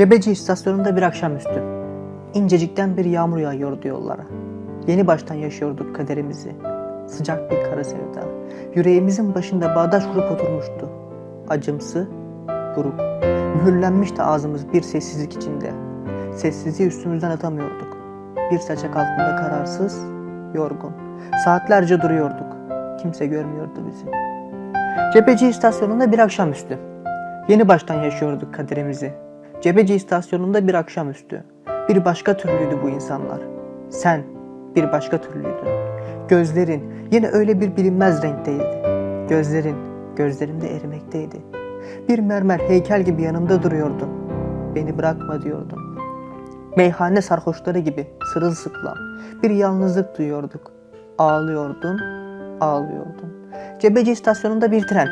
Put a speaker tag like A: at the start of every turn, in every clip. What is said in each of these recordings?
A: Cebeci istasyonunda bir akşamüstü. İncecikten bir yağmur yağıyordu yollara. Yeni baştan yaşıyorduk kaderimizi. Sıcak bir kara sevda. Yüreğimizin başında bağdaş kurup oturmuştu. Acımsı, buruk. Mühürlenmişti ağzımız bir sessizlik içinde. Sessizliği üstümüzden atamıyorduk. Bir saçak altında kararsız, yorgun. Saatlerce duruyorduk. Kimse görmüyordu bizi. Cebeci istasyonunda bir akşamüstü. Yeni baştan yaşıyorduk kaderimizi. Cebeci istasyonunda bir akşamüstü. Bir başka türlüydü bu insanlar. Sen bir başka türlüydün. Gözlerin yine öyle bir bilinmez renkteydi. Gözlerin gözlerimde erimekteydi. Bir mermer heykel gibi yanımda duruyordun. Beni bırakma diyordun. Meyhane sarhoşları gibi sırılsıklam bir yalnızlık duyuyorduk. Ağlıyordun, ağlıyordun. Cebeci istasyonunda bir tren.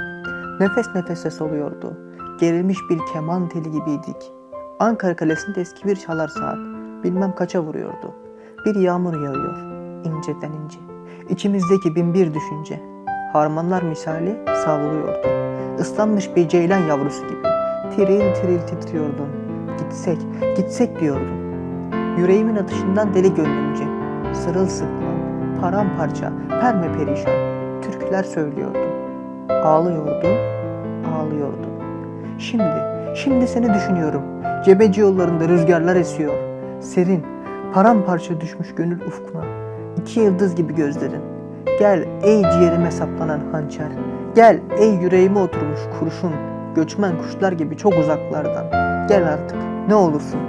A: Nefes nefese soluyordu. Gerilmiş bir keman teli gibiydik. Ankara Kalesi'nde eski bir çalar saat. Bilmem kaça vuruyordu. Bir yağmur yağıyor. inceden ince. İçimizdeki bin bir düşünce. Harmanlar misali savruluyordu. Islanmış bir ceylan yavrusu gibi. Tiril tiril titriyordun. Gitsek, gitsek diyordun. Yüreğimin atışından deli gönlümce. Sırılsıklam, paramparça, perme perişan. Türküler söylüyordum. Ağlıyordum, ağlıyordum. Şimdi, şimdi seni düşünüyorum. Cebeci yollarında rüzgarlar esiyor. Serin, paramparça düşmüş gönül ufkuna. İki yıldız gibi gözlerin. Gel ey ciğerime saplanan hançer. Gel ey yüreğime oturmuş kurşun. Göçmen kuşlar gibi çok uzaklardan. Gel artık ne olursun